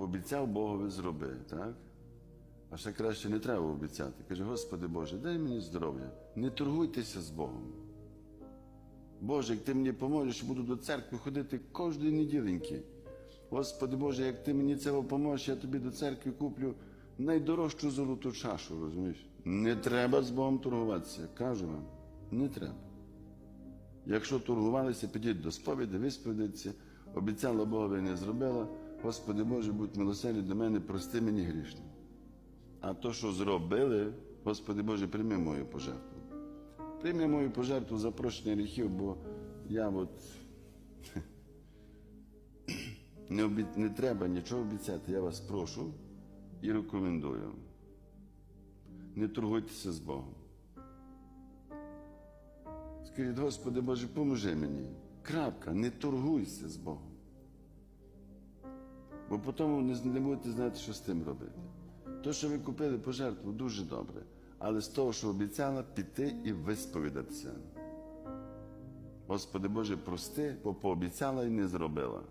пообіцяв Богові зроби, так? А ще краще не треба обіцяти. Каже, Господи Боже, дай мені здоров'я. Не торгуйтеся з Богом. Боже, як ти мені поможеш, буду до церкви ходити кожної неділеньки. Господи Боже, як ти мені цього поможеш, я тобі до церкви куплю найдорожчу золоту чашу, розумієш? Не треба з Богом торгуватися. Кажу вам, не треба. Якщо торгувалися, підіть до сповіді, висповідаться, обіцяла Богові не зробила. Господи Боже, будь милосердний до мене, прости мені грішно. А то, що зробили, Господи Боже, прийми мою пожертву. Прийми мою пожертву за прощення гріхів, бо я от не, обі... не треба нічого обіцяти. Я вас прошу і рекомендую. Не торгуйтеся з Богом. Скажіть, Господи Боже, поможи мені. Крапка, не торгуйся з Богом. Бо потім не, не будете знати, що з тим робити. То, що ви купили пожертву, дуже добре. Але з того, що обіцяла, піти і висповідатися. Господи Боже, прости, бо пообіцяла і не зробила.